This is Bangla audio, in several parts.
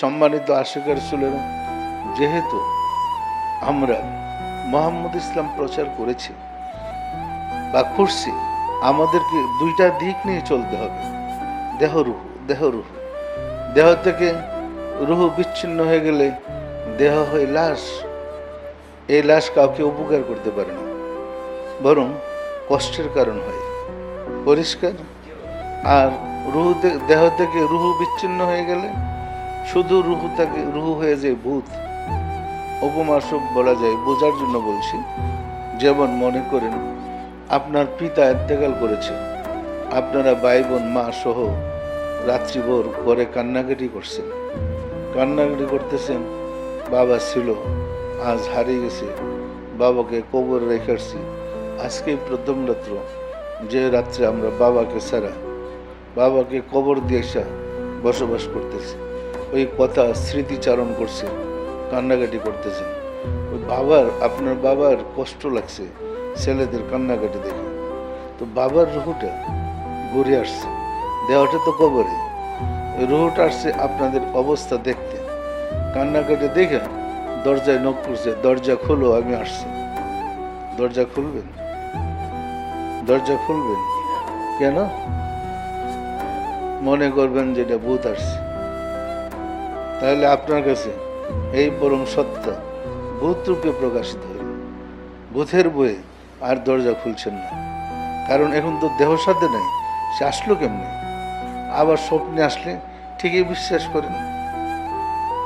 সম্মানিত আশিকার সুলেরা যেহেতু আমরা মোহাম্মদ ইসলাম প্রচার করেছি, বা করছি, আমাদেরকে দুইটা দিক নিয়ে চলতে হবে। দেহ রুহু দেহ রুহু দেহ থেকে রুহ বিচ্ছিন্ন হয়ে গেলে দেহ হয় লাশ, এই লাশ কাউকে উপকার করতে পারে না, বরং কষ্টের কারণ হয়। পরিষ্কার? আর রুহ দেহ থেকে রুহ বিচ্ছিন্ন হয়ে গেলে শুধু রুহু থাকে রুহু হয়ে যায় ভূত উপমাসক বলা যায়, বোঝার জন্য বলছি, যেমন মনে করেন, আপনার পিতা ইন্তেকাল করেছে, আপনারা ভাই বোন মা সহ রাত্রিভোর ঘরে কান্নাকাটি করছেন। কান্নাকাটি করতেছেন, বাবা ছিল, আজ হারিয়ে গেছে, বাবাকে কবর রেখেছি আজকেই প্রথম রাত্র, যে রাত্রে আমরা বাবাকে ছাড়া, বাবাকে কবর দিয়ে বসবাস করতেছি। ওই কথা স্মৃতিচারণ করছে, কান্নাকাটি করতেছেন ওই বাবার, আপনার বাবার কষ্ট লাগছে, ছেলেদের কান্নাকাটি দেখে। তো বাবার রুহুটা ঘুরে আসছে, দেওয়াটা তো কবরে। ওই রুহুটা আসছে আপনাদের অবস্থা দেখতে। কান্নাকাটি দেখে দরজায় নক করছে দরজা খুলো, আমি আসছি। দরজা খুলবেন? দরজা খুলবেন? কেন? মনে করবেন যেটা ভূত আসছে। তাহলে আপনার কাছে এই পরম সত্য ভূত রূপে প্রকাশিত হইল। ভূতের বয়ে আর দরজা খুলছেন না। কারণ এখন তো দেহ সাথে নেই, সে আসলো কেমনি? আবার স্বপ্নে আসলে ঠিকই বিশ্বাস করেন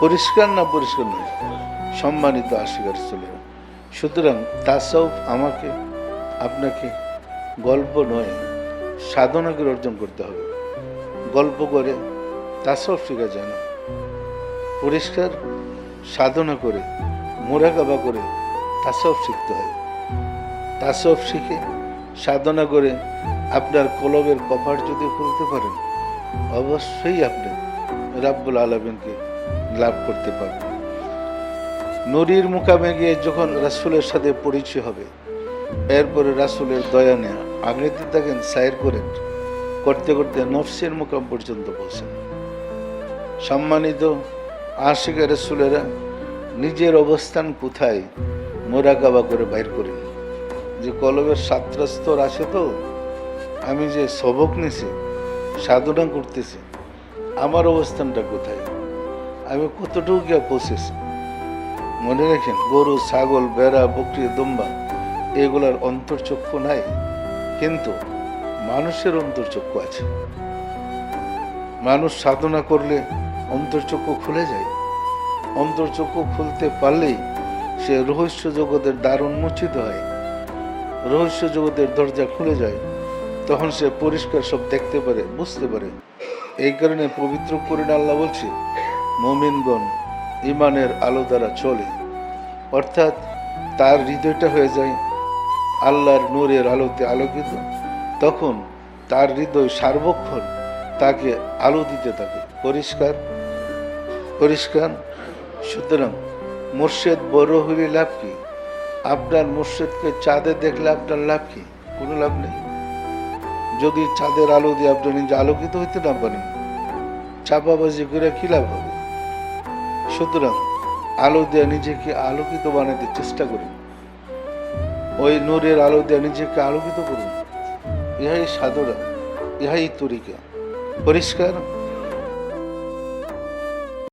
পরিষ্কার না পরিষ্কার নয়, সম্মানিত আশিকার চলে সুতরাং তাসউফ আমাকে, আপনাকে গল্প নয় সাধনা করে অর্জন করতে হবে। গল্প করে তাসউফ শেখা যায় না। পরিষ্কার সাধনা করে, মোরাকাবা করে তাসউফ শিখতে হয়। তাসউফ শিখে সাধনা করে আপনার কলবের কপাট যদি খুলতে পারেন, অবশ্যই আপনি রাব্বুল আলমিনকে লাভ করতে পারবেন। নদীর মোকামে গিয়ে যখন রাসুলের সাথে পরিচয় হবে, এরপরে রাসুলের দয়া নেয়া আগেতে থাকেন, সাইর করেন, করতে করতে নফসের মোকাম পর্যন্ত পৌঁছেন। সম্মানিত আশিকা রসুলেরা নিজের অবস্থান কোথায়, মোরাকাবা করে বাইর করেন যে কলবের সাতটা স্তর আছে তো, আমি যে সবক নিছি, সাধনা করতেছি, আমার অবস্থানটা কোথায়? আমি কতটুকু গিয়ে পৌঁছেছি? মনে রাখেন, গরু, ছাগল বেড়া বকরি, দম্বা, এগুলার অন্তর্চক্ষু নাই, কিন্তু মানুষের অন্তর্চক্ষু আছে। মানুষ সাধনা করলে অন্তর্চক্ষু খুলে যায়। অন্তর্চক্ষু খুলতে পারলেই সে রহস্য জগতের দ্বার উন্মোচিত হয়। রহস্য জগতের দরজা খুলে যায়। তখন সে পরিষ্কার সব দেখতে পারে, বুঝতে পারে। এই কারণে পবিত্র করিন আল্লাহ বলছে, মমিনগণ ইমানের আলো দ্বারা চলে। অর্থাৎ তার হৃদয়টা হয়ে যায় আল্লাহর নূরের আলোতে আলোকিত। তখন তার হৃদয় সার্বক্ষণ তাকে আলো দিতে থাকে, পরিষ্কার পরিষ্কার। সুতরাং মুর্শেদ বড় হইলে লাভ কি? আপনার মুর্শেদকে চাঁদে দেখলে আপনার লাভ কি? কোনো লাভ নেই। যদি চাঁদের আলো দিয়ে আপনি নিজে আলোকিত হইতে না পারেন, চাপাবাজি করে কি লাভ হবে? সুতরাং আলো দিয়ে নিজেকে আলোকিত বানাতে চেষ্টা করুন। ওই নূরের আলো দিয়ে নিজেকে আলোকিত করুন। ইহাই সাধনা, ইহাই তরিকা। পরিষ্কার?